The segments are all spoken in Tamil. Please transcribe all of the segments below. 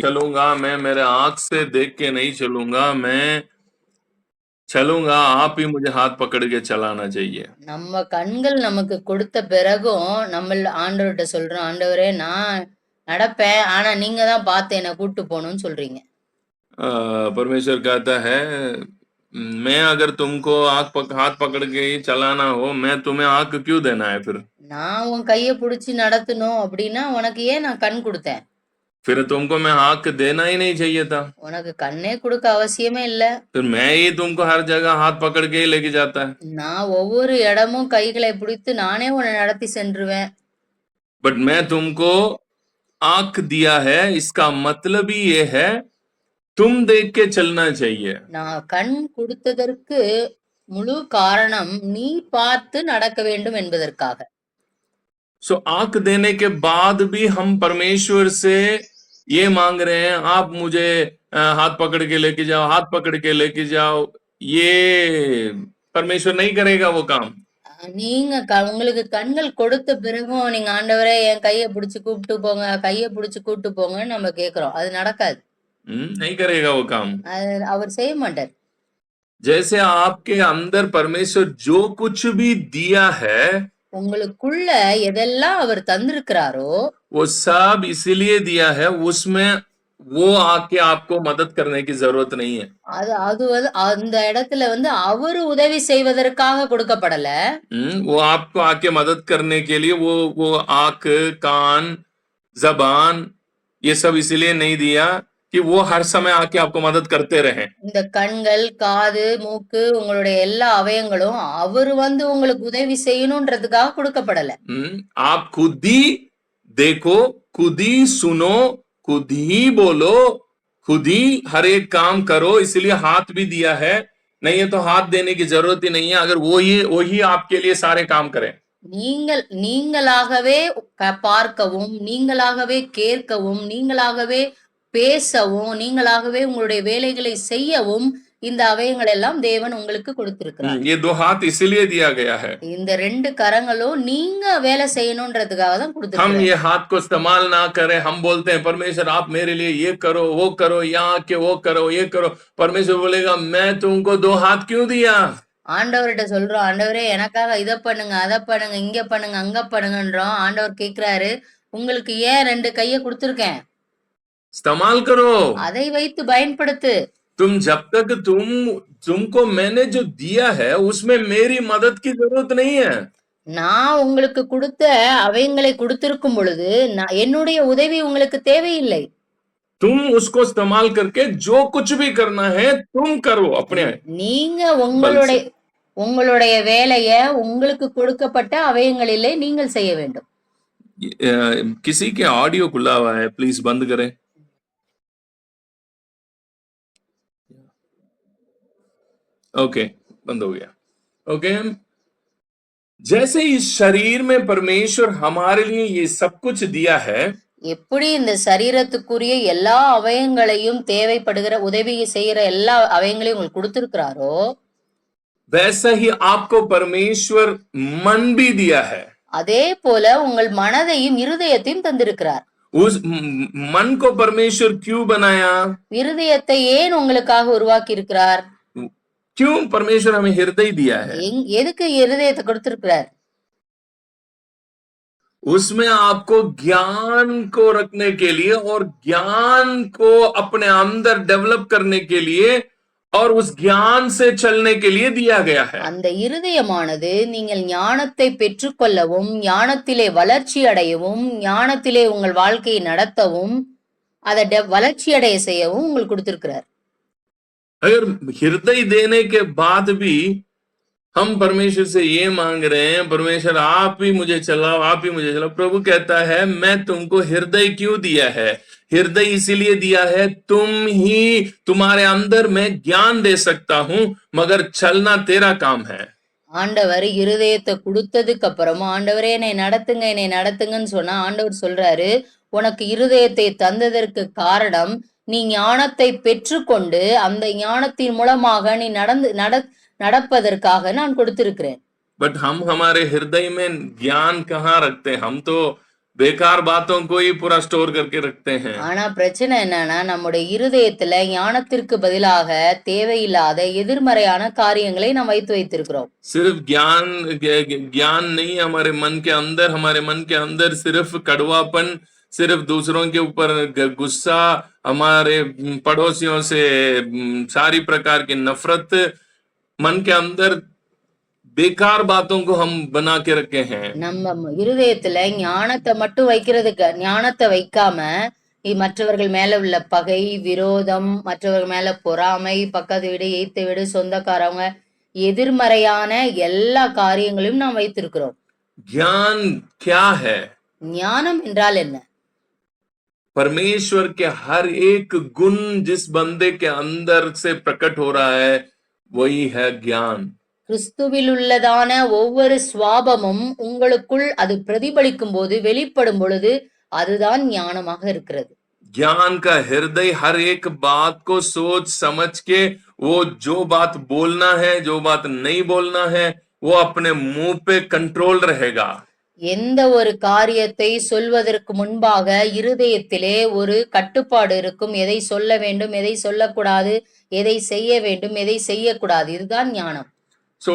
चलूंगा मैं मेरे आंख से देख के नहीं चलूंगा मैं चलूंगा आप ही मुझे हाथ पकड़ के चलाना चाहिए நம்ம கண்கள் நமக்கு கொடுத்த பிறகும் நம்ம ஆண்டவர்கிட்ட சொல்றோம் ஆண்டவரே நான் நடப்பேன் ஆனா நீங்க தான் பார்த்து என்னை கூட்டு போகணும்னு சொல்றீங்க अ, परमेश्वर कहता है मैं अगर तुमको आंख पक, हाथ पकड़ के ही चलाना हो मैं तुम्हें आंख क्यों देना है फिर நான் உன் கைய புடிச்சு நடத்தணும் அப்படின்னா உனக்கு ஏன் நான் கண் கொடுத்தேன் फिर तुमको मैं आंख देना ही नहीं चाहिए था உனக்கு கண்ணே கொடுக்க அவசியமே இல்ல फिर मैं ही तुमको हर जगह हाथ पकड़ के ही लेके जाता है நான் ஒவ்வொரு இடமும் கைகளை பிடித்து நானே உன்னை நடத்தி சென்றுவேன் बट मैं तुमको आंख दिया है इसका मतलब ही ये है तुम देख के चलना चाहिए நான் கண் கொடுத்ததற்கு முழு காரணம் நீ பார்த்து நடக்க வேண்டும் என்பதற்காக सो आंख देने के बाद भी हम परमेश्वर से ये मांग रहे हैं आप मुझे अ, हाथ पकड़ के लेके जाओ हाथ पकड़ के लेके जाओ ये परमेश्वर नहीं करेगा वो काम அஹ் நீங்க க- உங்களுக்கு கண்கள் கொடுத்த பிறகும் நீங்க ஆண்டவரே என் கைய பிடிச்சு கூப்பிட்டு போங்க கைய பிடிச்சு கூப்பிட்டு போங்கன்னு நம்ம கேக்குறோம் அது நடக்காது हम्म, नहीं करेगा वो काम அது அவர் செய்ய மாட்டார் जैसे आपके अंदर परमेश्वर जो कुछ भी दिया है உங்களுக்குள்ள எதெல்லாம் அவர் தந்திருக்கிறாரோ वो सब इसीलिए दिया है उसमें वो आके आपको मदद करने की जरूरत नहीं है அது அது வந்து அந்த இடத்துல வந்து அவரு உதவி செய்வதற்காக கொடுக்கப்படல हम्म, वो आपको आके मदद करने के लिए वो वो आंख कान जबान ये सब इसीलिए नहीं दिया कि वो हर समय आके आपको मदद करते रहे இந்த கண்கள் காது மூக்கு உங்களுடைய எல்லா அவயங்களும் அவர் வந்து உங்களுக்கு உதவி செய்யணும்ன்றதுக்காக கொடுக்கப்படல हम्म, आप खुद ही देखो खुद ही सुनो खुद ही बोलो खुद ही हर एक काम करो इसलिए हाथ भी दिया है नहीं है तो हाथ देने की जरूरत ही नहीं है अगर वो ही वही आपके लिए सारे काम करें நீங்கள் நீங்களாகவே க- பார்க்கவும் நீங்களாகவே கேட்கவும் நீங்களாகவே பேசவும் நீங்களாகவே உங்களுடைய வேலைகளை செய்யவும் இந்த அவயங்கள் எல்லாம் தேவன் உங்களுக்கு கொடுத்திருக்கிறார் हम्म, ये दो हाथ इसीलिए दिया गया है இந்த ரெண்டு கரங்களும் நீங்க வேலை செய்யணும்ன்றதுக்காக தான் हम கொடுத்திருக்கிறார் ये हाथ को इस्तेमाल ना करें हम बोलते हैं परमेश्वर आप मेरे लिए ये करो वो करो यहाँ आके वो करो ये करो परमेश्वर बोलेगा मैं तुमको दो हाथ क्यों दिया ஆண்டவர்கிட்ட சொல்றோம் ஆண்டவரே எனக்காக இத பண்ணுங்க அதை பண்ணுங்க இங்க பண்ணுங்க அங்க பண்ணுங்கன்றோம் ஆண்டவர் கேக்குறாரு உங்களுக்கு ஏன் ரெண்டு கைய கொடுத்திருக்கேன் इस्तेमाल करो அதை வைத்து பயன்படுத்து तुम जब तक तुम तुमको मैंने जो दिया है उसमें मेरी मदद की जरूरत नहीं है நான் உங்களுக்கு கொடுத்த அவயங்களை கொடுத்திருக்கும் பொழுது நான் என்னுடைய உதவி உங்களுக்கு தேவையில்லை तुम उसको इस्तेमाल करके जो कुछ भी करना है तुम करो अपने நீங்க உங்களுடைய உங்களுடைய வேலைய உங்களுக்கு கொடுக்கப்பட்ட அவயங்களிலே நீங்கள் செய்ய வேண்டும் अ, किसी के ऑडियो खुला हुआ है प्लीज बंद करें ओके बंद हो गया ओके जैसे इस शरीर में परमेश्वर हमारे लिए ये सब कुछ दिया है எப்படி இந்த சரீரத்துக்குரிய எல்லா அவயங்களையும் தேவைப்படுகிற உதவி செய்யற எல்லா அவயங்களையும் உங்களுக்கு கொடுத்திருக்கிறாரோ वैसा ही आपको परमेश्वर मन भी दिया है அதே போல உங்கள் மனதையும் இருதயத்தையும் தந்திருக்கிறார் उस म- मन को परमेश्वर क्यों बनाया இருதயத்தை ஏன் உங்களுக்காக உருவாக்கி இருக்கிறார் क्यों परमेश्वर हमें हृदय दिया है எங்- எதுக்கு இருதயத்தை கொடுத்திருக்கிறார் उसमें आपको ज्ञान को रखने के लिए और ज्ञान को अपने अंदर डेवलप करने के लिए और उस ज्ञान से चलने के लिए दिया गया है அந்த இருதயமானது நீங்கள் ஞானத்தை பெற்றுக்கொள்ளவும் ஞானத்திலே வளர்ச்சி அடையவும் ஞானத்திலே உங்கள் வாழ்க்கையை நடத்தவும் அதை டெ- வளர்ச்சி அடைய செய்யவும் உங்களுக்கு கொடுத்திருக்கிறார் अगर हृदय देने के बाद भी हम परमेश्वर से ये मांग रहे हैं परमेश्वर आप ही मुझे चलाओ आप ही मुझे चलाओ प्रभु कहता है मैं तुमको हृदय क्यों दिया है हृदय इसीलिए दिया है तुम ही तुम्हारे अंदर मैं ज्ञान दे सकता हूं मगर चलना तेरा काम है ஆண்டவர் இருதயத்தை கொடுத்ததுக்கு அப்புறமா ஆண்டவரே என்னை நடத்துங்க என்னை நடத்துங்கன்னு சொன்னா ஆண்டவர் சொல்றாரு உனக்கு இருதயத்தை தந்ததற்கு காரணம் நீ ஞானத்தை பெற்றுக்கொண்டு அந்த ஞானத்தின் மூலமாக நீ நடந்து நட நடப்பதற்காக நான் கொடுத்திருக்கிறேன் बट हम हमारे हृदय में ज्ञान कहाँ रखते हैं हम तो बेकार बातों को ही पूरा स्टोर करके रखते हैं ஆனா பிரச்சனை என்னன்னா நம்முடைய இருதயத்துல ஞானத்திற்கு பதிலாக தேவையில்லாத எதிர்மறையான காரியங்களை நாம் வைத்து வைத்திருக்கிறோம் सिर्फ ज्ञान ज्ञ- ज्ञान नहीं हमारे मन के अंदर हमारे मन के अंदर सिर्फ कड़वापन सिर्फ दूसरों के ऊपर ग- गुस्सा हमारे हम्म, पड़ोसियों से हम्म, सारी प्रकार की नफरत मन के अंदर बेकार बातों को हम बना के रखे हैं நம்ம இருதயத்துல ஞானத்தை மட்டும் வைக்கிறதுக்கு ஞானத்தை வைக்காம இ- மற்றவர்கள் மேல உள்ள பகை விரோதம் மற்றவர்கள் மேல பொறாமை பக்கத்து வீடு எய்த்த வீடு சொந்தக்காரவங்க எதிர்மறையான எல்லா காரியங்களையும் நாம் வைத்திருக்கிறோம் ज्ञान क्या है ஞானம் என்றால் என்ன परमेश्वर के हर एक गुण जिस बंदे के अंदर से प्रकट हो रहा है वही है ज्ञान கிறிஸ்துவில் உள்ளதான ஒவ்வொரு சுவாபமும் உங்களுக்குள் அது பிரதிபலிக்கும் போது வெளிப்படும் பொழுது அதுதான் ஞானமாக இருக்கிறது ज्ञान का हृदय हर एक बात को सोच समझ के वो जो बात बोलना है जो बात नहीं बोलना है वो अपने मुंह पे कंट्रोल रहेगा எந்த ஒரு காரியத்தை சொல்வதற்கு முன்பாக இருதயத்திலே ஒரு கட்டுப்பாடு இருக்கும் எதை சொல்ல வேண்டும் எதை சொல்லக்கூடாது எதை செய்ய வேண்டும் எதை செய்யக்கூடாது இதுதான் ஞானம் सो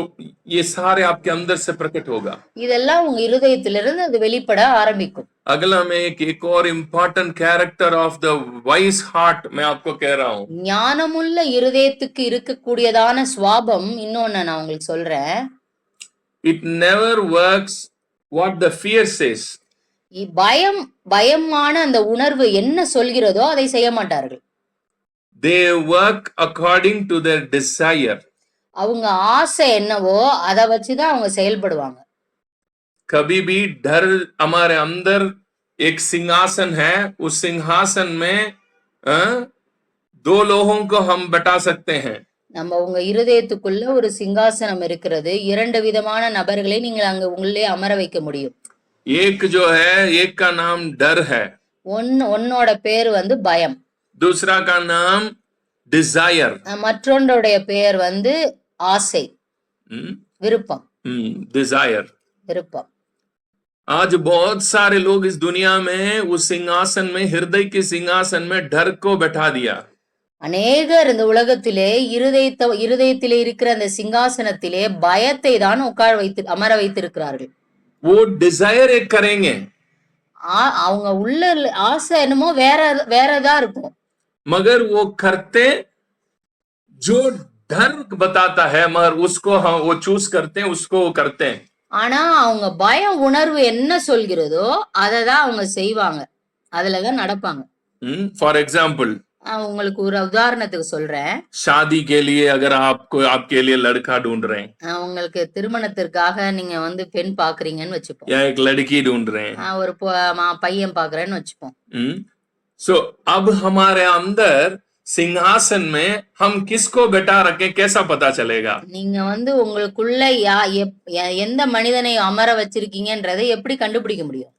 ये सारे आपके अंदर से प्रकट होगा இதெல்லாம் உங்க இருதயத்திலிருந்து அது வெளிப்பட ஆரம்பிக்கும் अगला मैं एक एक और important character of the wise heart मैं आपको कह रहा हूं ஞானமுள்ள இருதயத்துக்கு இருக்கக்கூடியதான சுவாபம் இன்னொன்னு நான் உங்களுக்கு சொல்றேன் it never works what the fear says இ- பயம் பயமான அந்த உணர்வு என்ன சொல்கிறதோ அதை செய்ய மாட்டார்கள் they work according to their desire அவங்க ஆசை என்னவோ அதை வச்சுதான் அவங்க செயல்படுவாங்க कभी भी डर हमारे अंदर एक सिंहासन है उस सिंहासन में अ, दो लोगों को हम बैठा सकते हैं நம்ம உங்க இருதயத்துக்குள்ள ஒரு சிங்காசனம் இருக்கிறது இரண்டு விதமான நபர்களை நீங்கள் அங்க உள்ளே அமர வைக்க முடியும் एक जो है एक का नाम डर है ஒன்னு ஒன்னோட பேர் வந்து பயம் दूसरा का नाम डिजायर அஹ் மற்றொன்றுடைய பெயர் வந்து ஆசை விருப்பம் डिजायर விருப்பம் आज बहुत सारे लोग इस दुनिया में उस सिंहासन में हृदय के सिंहासन में डर को बैठा दिया அநேகர் இந்த உலகத்திலே இருதயத்த இருதயத்திலே இருக்கிற அந்த சிங்காசனத்திலே பயத்தை தான் உட்கார வைத்து அமர வைத்திருக்கிறார்கள் वो डिजायर एक करेंगे ஆ- அவங்க உள்ள ஆசை என்னமோ வேற வேறதா இருக்கும் मगर वो करते जो डर बताता है मगर उसको हम वो चूज करते हैं उसको वो करते हैं ஆனா அவங்க பய உணர்வு என்ன சொல்கிறதோ அதை தான் அவங்க செய்வாங்க அதுலதான் நடப்பாங்க फॉर एग्जाम्पल நான் உங்களுக்கு ஒரு உதாரணத்துக்கு சொல்றேன் शादी के लिए अगर आपको आपके लिए लड़का ढूंढ रहे हैं ஆஹ் உங்களுக்கு திருமணத்திற்காக நீங்க வந்து பெண் பாக்குறீங்கன்னு வச்சுப்போம் या एक लड़की ढूंढ रहे हैं ஆஹ் ஒரு பொ- மா- பையன் பாக்குறேன்னு வச்சுப்போம் सो अब हमारे अंदर सिंहासन में हम किसको बैठा रखें कैसा पता चलेगा நீங்க வந்து உங்களுக்குள்ள யா எப்- எ- எந்த மனிதனை அமர வச்சிருக்கீங்கன்றதை எப்படி கண்டுபிடிக்க முடியும்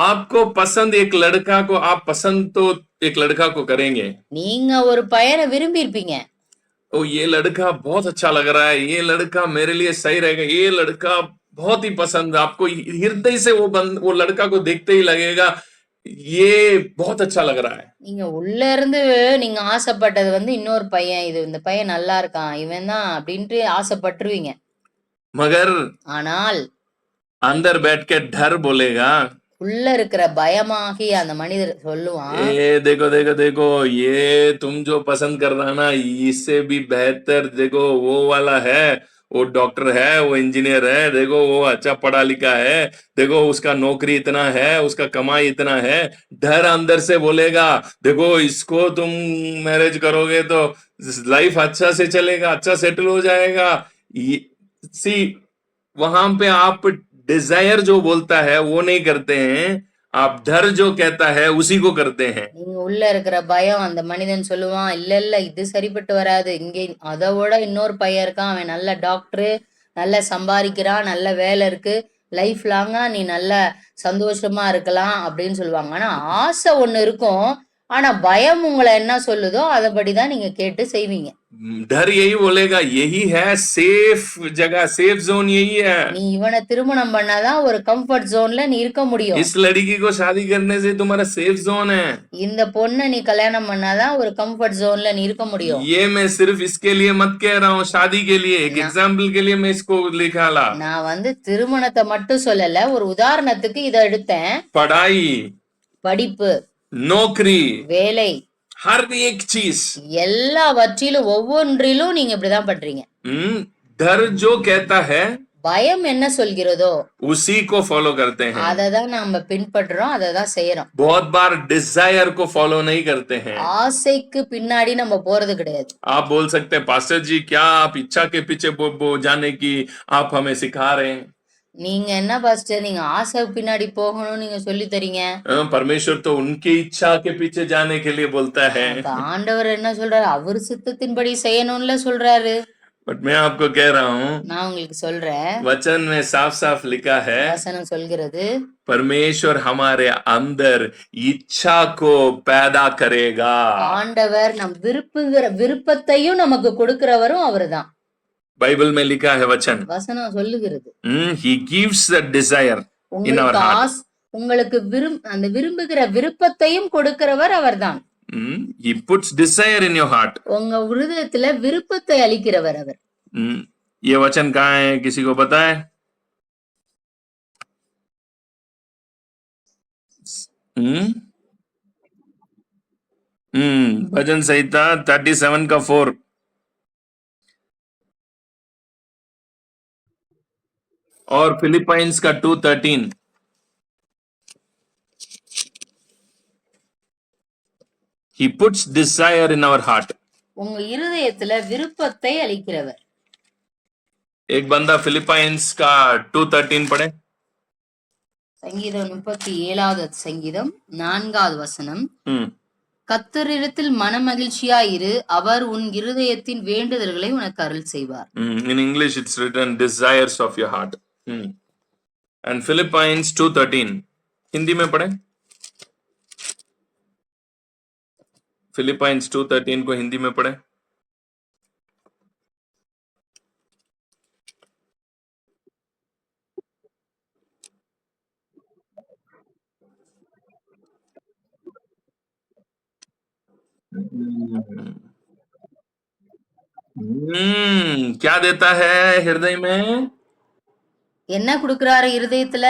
आपको पसंद एक लड़का को आप पसंद तो एक लड़का को करेंगे நீங்க ஒரு பையனை விரும்பி இருப்பீங்க ओ ये लड़का बहुत अच्छा लग रहा है ये लड़का मेरे लिए सही रहेगा ये लड़का बहुत ही पसंद है आपको हृदय से वो बंद वो लड़का को देखते ही लगेगा ये बहुत अच्छा लग रहा है நீங்க உள்ள இருந்து நீங்க ஆசைப்பட்டது வந்து இன்னொரு பையன் இது இந்த பையன் நல்லா இருக்கான் இவன் தான் அப்படின்ட்டு ஆசைப்பட்டுருவீங்க मगर ஆனால் अंदर बैठ के डर बोलेगा உள்ள இருக்கிற பயமாகி அந்த மனிதர் சொல்லுவான் ये देखो देखो देखो ये तुम जो पसंद कर रहा ना इससे भी बेहतर देखो वो वाला है वो डॉक्टर है, वो इंजीनियर है, देखो वो अच्छा पढ़ा लिखा है, देखो उसका नौकरी इतना है, उसका कमाई इतना है, डर अंदर से बोलेगा, देखो इसको तुम मैरिज करोगे तो लाइफ अच्छा से चलेगा अच्छा सेटल हो जाएगा। सी, वहाँ पे आप डिज़ायर जो बोलता है, वो नहीं करते हैं। आप डर जो कहता है उसी को करते हैं நீங்க உள்ள இருக்கிற பயம் அந்த மனிதன் சொல்லுவான் இல்ல இல்ல இது சரிப்பட்டு வராது இங்க அதை விட இன்னொரு பையன் இருக்கான் அவன் நல்ல டாக்டரு நல்ல சம்பாதிக்கிறான் நல்ல வேலை இருக்கு லைஃப் லாங்கா நீ நல்ல சந்தோஷமா இருக்கலாம் அப்படின்னு சொல்லுவாங்க ஆனா ஆசை ஒண்ணு இருக்கும் ஆனா பயம் உங்களை என்ன சொல்லுதோ அதபடிதான் நீங்க கேட்டு செய்வீங்க डर यही बोलेगा यही है सेफ जगह सेफ जोन यही है நீ இவனை திருமணம் பண்ணாதான் ஒரு கம்ஃபர்ட் ஜோன்ல நீ இருக்க முடியும் इस लड़की को शादी करने से तुम्हारा सेफ जोन है இந்த பொண்ணை நீ கல்யாணம் பண்ணாதான் ஒரு கம்ஃபர்ட் ஜோன்ல நீ இருக்க முடியும் ये मैं सिर्फ इसके लिए मत कह रहा हूँ शादी के लिए एक एग्जाम्पल के लिए मैं इसको लिखा ला நான் வந்து திருமணத்தை மட்டும் சொல்லல ஒரு உதாரணத்துக்கு இதை எடுத்தேன் पढ़ाई படிப்பு नौकरी வேலை हर एक चीज எல்லாவற்றிலும் ஒவ்வொன்றிலும் நீங்க இப்படிதான் பண்றீங்க हम्म, डर जो कहता है பயம் என்ன சொல்கிறதோ उसी को फॉलो करते हैं அதை தான் நாம பின்பற்றுறோம் அதை தான் செய்யறோம் बहुत बार डिजायर को फॉलो नहीं करते हैं ஆசைக்கு பின்னாடி நம்ம போறது கிடையாது आप बोल सकते हैं पास्टर जी क्या आप इच्छा के पीछे बो, बो जाने की आप हमें सिखा रहे हैं நீங்க என்ன பாஸ்டர் நீங்க ஆசை பின்னாடி போகணும்னு நீங்க சொல்லி தரீங்க हाँ, परमेश्वर तो उनकी इच्छा के पीछे जाने के लिए बोलता है அப்ப ஆண்டவர் என்ன சொல்றாரு அவர் சித்தத்தின்படி செய்யணும்ல சொல்றாரு बट मैं आपको कह रहा हूँ நான் உங்களுக்கு சொல்றேன் वचन में साफ साफ लिखा है வசனம் சொல்கிறது परमेश्वर हमारे अंदर इच्छा को पैदा करेगा ஆண்டவர் நம் விருப்புகிற விருப்பத்தையும் நமக்கு கொடுக்கிறவரும் அவர்தான் बाइबल में लिखा है वचन வசனம் சொல்லுகிறது he gives the desire In our உங்களுக்கு heart. ஆஸ் உங்களுக்கு விரும் அந்த விரும்புகிற விருப்பத்தையும் கொடுக்கிறவர் அவர்தான் he puts desire in your heart உங்க விருதத்துல விருப்பத்தை அளிக்கிறவர் அவர் हम्म, ये वचन कहाँ है किसी को पता है हम्म हम्म भजन संहिता थर्टी सेवन का फोर और फिलिपाइंस का two thirteen he puts desire in our heart உங்க இருதயத்துல விருப்பத்தை அளிக்கிறவர் एक बंदा फिलिपाइंस का टू थर्टीन पढ़े சங்கீதம் முப்பத்தி ஏழாவது சங்கீதம் நான்காவது வசனம் हम्म கத்தரிடத்தில் மனமகிழ்ச்சியாயிரு அவர் உன் இருதயத்தின் வேண்டுதல்களை உனக்கு அருள் செய்வார் Mm, in English, it's written desires of your heart. Mm. And Philippines 2.13. Hindi में पढ़े। फिलिपाइंस 2.13 को हिंदी में पढ़े। हम्म। क्या देता है हृदय में? என்ன கொடுக்கிறாரு இருதயத்துல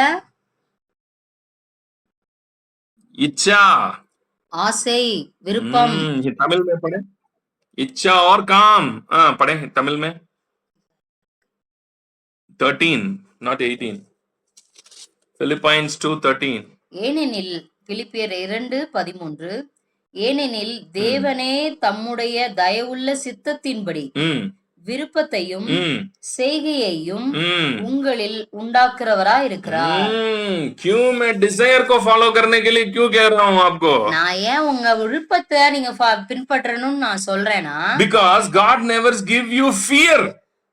इच्छा ஆசை விருப்பம் हम्म, ये तमिल में पढ़े इच्छा और काम हाँ पढ़े तमिल में thirteen not eighteen Philippians two thirteen ஏனெனில் பிலிப்பியர் இரண்டு பதிமூன்று ஏனெனில் தேவனே தம்முடைய தயவுள்ள சித்தத்தின்படி हम्म விருப்பத்தையும் हम्म செய்கையையும் हम्म உங்களில் உண்டாக்குறவரா இருக்கிறார் हम्म, क्यों मैं डिजायर को फॉलो करने के लिए क्यों कह रहा हूँ आपको நான் ஏன் உங்க விருப்பத்தை நீங்க ஃபா- பின்பற்றணும்னு நான் சொல்றேன்னா because God never give you fear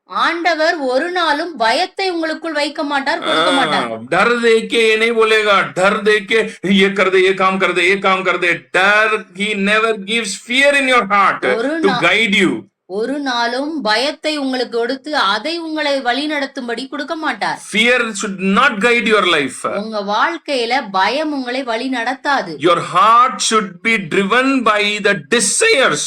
ஆண்டவர் ஒரு நாளும் பயத்தை உங்களுக்குள் வைக்க மாட்டார் கொடுக்க மாட்டார் डर देख के ये नहीं बोलेगा डर देख के ये कर दे ये काम कर दे ये काम कर दे डर he never gives fear in your heart ஒரு टू நா- गाइड यू ஒரு நாளும் பயத்தை உங்களுக்கு கொடுத்து அதை உங்களை வழி நடத்தும்படி கொடுக்க மாட்டார் Fear should not guide your life. உங்க வாழ்க்கையில பயம் உங்களை வழி நடத்தாது Your heart should be driven by the desires.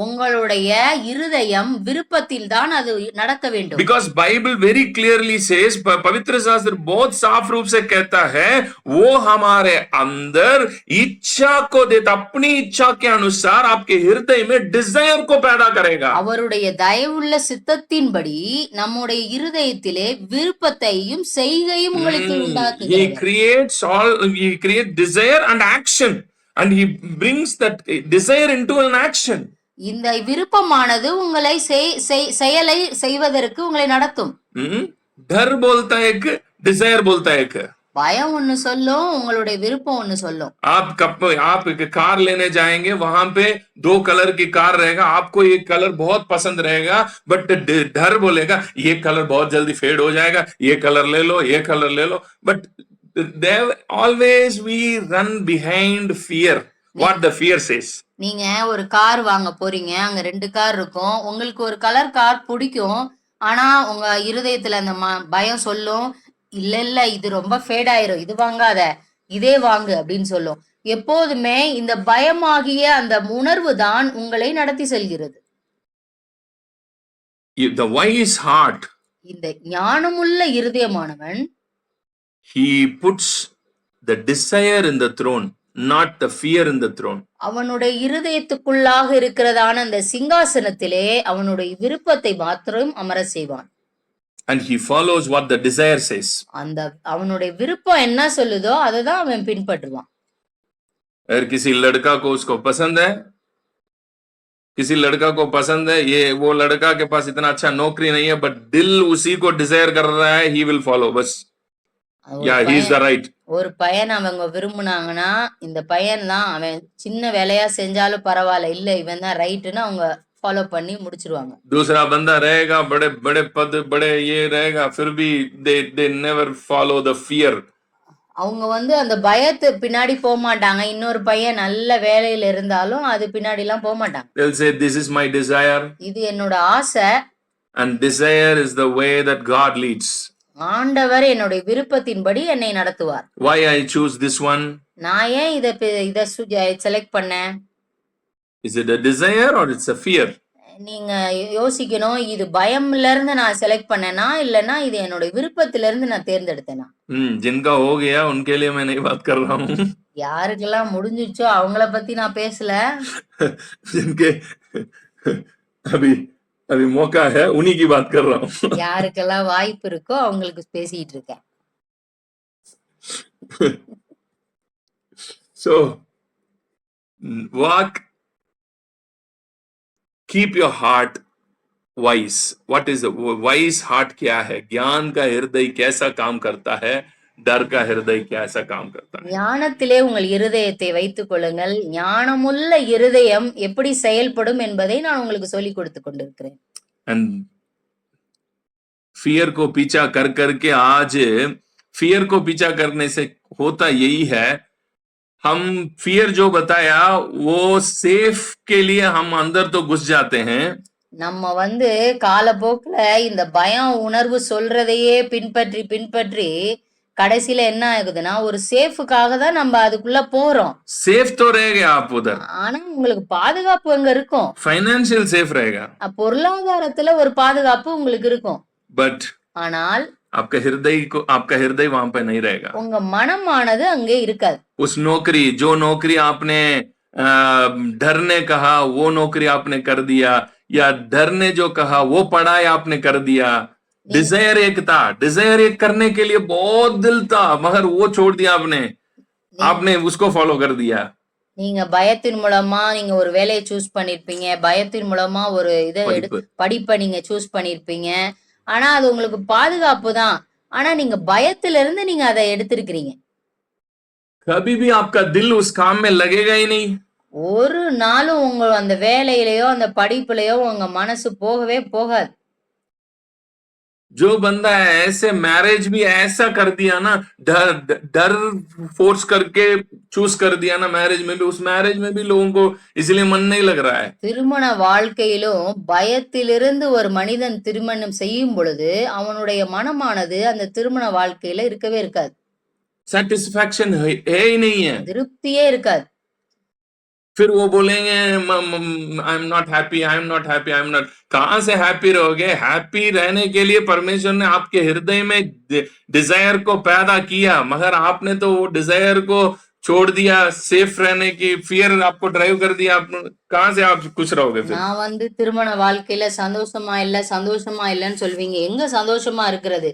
உங்களுடைய இருதயம் விருப்பத்தில் தான் அது நடக்க வேண்டும் Because Bible very clearly says, प- पवित्र शास्त्र बहुत साफ रूप से कहता है वो हमारे अंदर इच्छा को देता अपनी इच्छा के अनुसार आपके हृदय में डिजायर को पैदा करेगा அவருடைய தயவுள்ள சித்தத்தின்படி நம்முடைய இருதயத்திலே விருப்பத்தையும் செய்கையும் உங்களுக்கு Hmm. He உண்டாக்குகிறது creates all, he creates desire and action. And he brings that desire into an action. இந்த விருப்பமானது உங்களை செய்- செய்- செயலை செய்வதற்கு உங்களை நடத்தும் हम्म, डर बोलता है एक डिजायर बोलता है एक பயம் ஒண்ணு சொல்லும் உங்களுடைய விருப்பம் ஒண்ணு சொல்லும் आप कप आप एक कार लेने जाएंगे वहां पे दो कलर की कार रहेगा आपको ये कलर बहुत पसंद रहेगा बट डर बोलेगा ये कलर बहुत जल्दी फेड हो जाएगा ये कलर ले लो ये कलर ले लो but always we run behind fear what the fear says. நீங்க ஒரு கார் வாங்க போறீங்க அங்க ரெண்டு கார் இருக்கும் உங்களுக்கு ஒரு கலர் கார் பிடிக்கும் ஆனா உங்க இருதயத்துல அந்த ம- பயம் சொல்லும் இல்ல இல்ல இது ரொம்ப ஃபேட் ஆயிரும். இது வாங்காத. இதே வாங்கு அப்படின்னு சொல்லும். எப்போதுமே இந்த பயமாகிய அந்த உணர்வு தான் உங்களை நடத்தி செல்கிறது. The wise heart, இந்த ஞானமுள்ள இருதயமானவன் he puts the desire in the throne, not the fear in the throne. அவனுடைய இருதயத்துக்குள்ளாக இருக்கிறதான அந்த சிங்காசனத்திலே அவனுடைய விருப்பத்தை மாத்திரம் அமர செய்வான். And he follows what the desire says. அந்த அவனுடைய விருப்பம் என்ன சொல்லுதோ அதை தான் அவன் பின்பற்றுவான் अगर किसी लड़का को उसको पसंद है किसी लड़का को पसंद है ये वो लड़का के पास इतना अच्छा नौकरी नहीं है बट दिल उसी को डिजायर कर रहा है ही विल फॉलो बस ஒரு या ही इज द பையன் राइट ஒரு பையன் அவங்க விரும்புனாங்கன்னா இந்த பையன் தான் அவன் சின்ன வேலையா செஞ்சாலும் பரவாயில்ல இல்ல இவன் தான் ரைட்டுன்னு அவங்க ஃபாலோ பண்ணி முடிச்சிருவாங்க दूसरा बंदा रहेगा बड़े बड़े पद बड़े ये रहेगा फिर भी they they never follow the fear அவங்க வந்து அந்த பயத்து பின்னாடி போக மாட்டாங்க இன்னொரு பையன் நல்ல வேலையில இருந்தாலும் அது பின்னாடி எல்லாம் போக மாட்டாங்க they'll say this is my desire இது என்னோட ஆசை and desire is the way that god leads ஆண்டவர் என்னுடைய விருப்பத்தின்படி என்னை நடத்துவார் why i choose this one நான் ஏன் இத பி- இத செலக்ட் பண்ணேன் is it a desire or it's a fear நீங்க யோசிக்கணும் இது பயம்ல இருந்து நான் செலக்ட் பண்ணேனா இல்லனா இது என்னோட விருப்பத்துல இருந்து நான் தேர்ந்தெடுத்தேனா हम्म जिनका हो गया उनके लिए मैं नहीं बात कर रहा हूँ யாருக்கெல்லாம் முடிஞ்சிச்சோ அவங்கள பத்தி நான் பேசல जिनके अभी अभी मौका है उन्हीं की बात कर रहा हूँ யாருக்கெல்லாம் வாய்ப்பு இருக்கோ அவங்களுக்கு பேசிட்டு இருக்கேன் so walk keep your heart wise what is the wise heart क्या है ज्ञान का हृदय कैसा काम करता है डर का हृदय कैसा काम करता है ஞானத்திலே உங்கள் இருதயத்தை வைத்துக் கொள்ளுங்கள் ஞானமுள்ள இருதயம் எப்படி செயல்படும் என்பதை நான் உங்களுக்கு சொல்லிக் கொடுத்து கொண்டிருக்கிறேன் एंड फियर को पीछा कर करके आज फियर को पीछा करने से होता यही है हम फियर जो बताया वो सेफ के लिए हम अंदर तो घुस जाते हैं நம்ம வந்து காலப்போக்குல இந்த பயம் உணர்வு சொல்றதையே பின்பற்றி பின்பற்றி கடைசியில என்ன ஆகுதுன்னா ஒரு சேஃபுக்காக தான் நம்ம அதுக்குள்ள போறோம் सेफ तो रहेगा आप उधर ஆனா உங்களுக்கு பாதுகாப்பு அங்க இருக்கும் फाइनेंशियल सेफ रहेगा அஹ் பொருளாதாரத்துல ஒரு பாதுகாப்பு உங்களுக்கு இருக்கும் बट ஆனால் आपका हृदय को आपका हृदय वहां पे नहीं रहेगा உங்க மனமானது அங்கே இருக்காது उस नौकरी जो नौकरी आपने अ, डर ने कहा वो नौकरी आपने कर दिया या डर ने जो कहा वो पढ़ाई आपने कर दिया डिजायर एक था डिजायर एक करने के लिए बहुत दिल था मगर वो छोड़ दिया आपने आपने उसको फॉलो कर दिया நீங்க பயத்தின் மூலமா நீங்க ஒரு வேலையை சூஸ் பண்ணிருப்பீங்க பயத்தின் மூலமா ஒரு இதை எடு படிப்பு. படிப்பை நீங்க சூஸ் பண்ணிருப்பீங்க ஆனா அது உங்களுக்கு பாதுகாப்பு தான் ஆனா நீங்க பயத்துல இருந்து நீங்க அதை எடுத்திருக்கிறீங்க कभी भी आपका दिल उस काम में लगेगा ही नहीं ஒரு நாளும் உங்க அந்த வேலையிலயோ அந்த படிப்புலயோ உங்க மனசு போகவே போகாது जो बंदा ऐसे मैरिज भी ऐसा कर दिया ना डर डर फोर्स करके चूज कर दिया ना मैरिज में भी उस मैरिज में भी लोगों को इसलिए मन नहीं लग रहा है திருமண வாழ்க்கையிலும் பயத்திலிருந்து ஒரு மனிதன் திருமணம் செய்யும் பொழுது அவனுடைய மனமானது அந்த திருமண வாழ்க்கையில இருக்கவே இருக்காது सेटिस्फैक्शन है, है ही नहीं है திருப்தியே இருக்காது फिर वो बोलेंगे I am not happy I am not happy I am not कहाँ से हैप्पी रहोगे हैप्पी रहने के लिए परमेश्वर ने आपके हृदय में डिजायर को पैदा किया मगर आपने तो वो डिजायर को छोड़ दिया सेफ रहने की फियर आपको ड्राइव कर दिया आप कहाँ से आप खुश रहोगे फिर நான் வந்து திருமண வாழ்க்கையில சந்தோஷமா இல்ல சந்தோஷமா இல்லைன்னு சொல்வீங்க எங்க சந்தோஷமா இருக்கிறது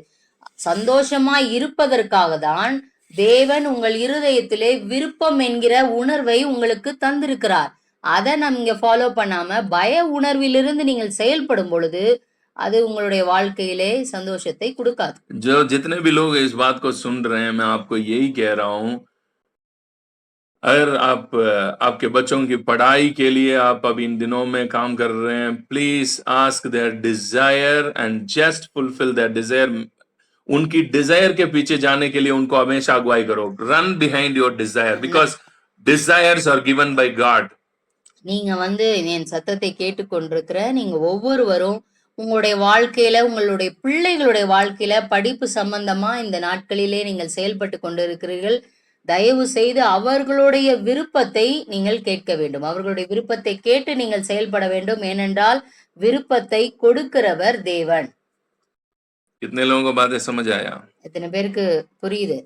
சந்தோஷமா இருப்பதற்காக தான் தேவன் உங்கள் இருதயத்திலே விருப்பம் என்கிற உணர்வை உங்களுக்கு தந்திருக்கிறார் அதை நம்ம ஃபாலோ பண்ணாம பய உணர்விலிருந்து நீங்கள் செயல்படும் பொழுது அது உங்களுடைய வாழ்க்கையிலே சந்தோஷத்தை கொடுக்காது जो जितने भी लोग इस बात को सुन रहे हैं मैं आपको यही कह रहा हूं अगर आप अ, आपके बच्चों की पढ़ाई के लिए आप अभी इन दिनों में काम कर रहे हैं please ask their desire and just fulfil their desire उनकी डिजायर के पीछे जाने के लिए उनको हमेशा अगुवाई करो run behind your desire because desires are given by God. நீங்க வந்து என் சத்தத்தை கேட்டுக்கொண்டிருக்கிற நீங்க ஒவ்வொருவரும் உங்களுடைய வாழ்க்கையில உங்களுடைய பிள்ளைகளுடைய வாழ்க்கையில படிப்பு சம்பந்தமா இந்த நாட்களிலே நீங்கள் செயல்பட்டு கொண்டிருக்கிறீர்கள் தயவு செய்து அவர்களுடைய விருப்பத்தை நீங்கள் கேட்க வேண்டும் அவர்களுடைய விருப்பத்தை கேட்டு நீங்கள் செயல்பட வேண்டும் ஏனென்றால் விருப்பத்தை கொடுக்கிறவர் தேவன் कितने लोगों को बातें समझ आया எத்தனை பேருக்கு புரியுது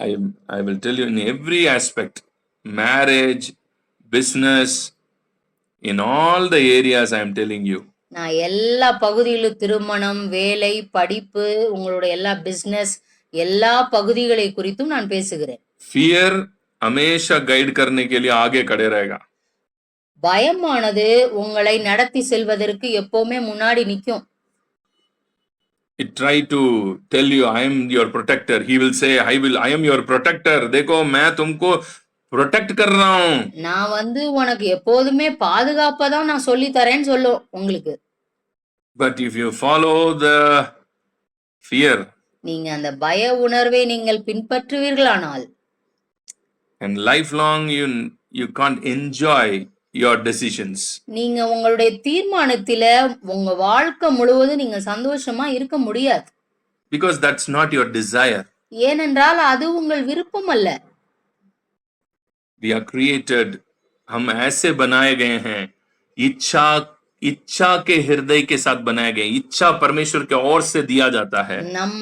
I, I will tell you in every aspect marriage, business, in all the areas I am telling you. நான் எல்லா பகுதியிலும் திருமணம் வேலை படிப்பு உங்களுடைய எல்லா பிசினஸ் எல்லா பகுதிகளை குறித்தும் நான் பேசுகிறேன் Fear हमेशा गाइड करने के लिए आगे खड़े रहेगा பயமானது உங்களை நடத்தி செல்வதற்கு எப்பவுமே முன்னாடி நிக்கும் it try to tell you i am your protector he will say i will i am your protector देखो मैं तुमको प्रोटेक्ट कर रहा हूं நான் வந்து உனக்கு எப்போதுமே பாதுகாப்பா தான் நான் சொல்லி தரேன்னு சொல்லும் உங்களுக்கு but if you follow the fear நீங்க அந்த பய உணர்வை நீங்கள் பின்பற்றுவீர்களானால் and lifelong you you can't enjoy your decisions நீங்க உங்களுடைய தீர்மானத்தில உங்க வாழ்க்கை முழுவதும் நீங்க சந்தோஷமா இருக்க முடியாது because that's not your desire ஏனென்றால் அது உங்கள் விருப்பம் அல்ல we are created हम ऐसे बनाए गए हैं इच्छा इच्छा के हृदय के साथ बनाए गए हैं। इच्छा परमेश्वर के ओर से दिया जाता है நம்ம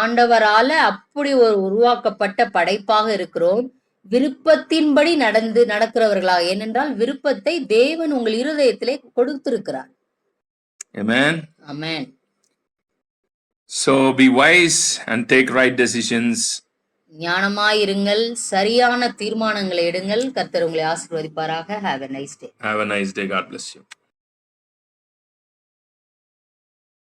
ஆண்டவரால அப்படி ஒரு உருவாக்கப்பட்ட படைப்பாக இருக்கிறோம் விருப்பத்தின்படி நடந்து நடக்கிறவர்களாக ஏனென்றால் விருப்பத்தை தேவன் உங்கள் இருதயத்திலே கொடுத்திருக்கிறார். Amen. Amen so be wise and take right decisions. ஞானமாயிருங்கள் சரியான தீர்மானங்களை எடுங்கள். கர்த்தர் உங்களை ஆசீர்வதிப்பாராக. Have a nice day have a nice day. God bless you.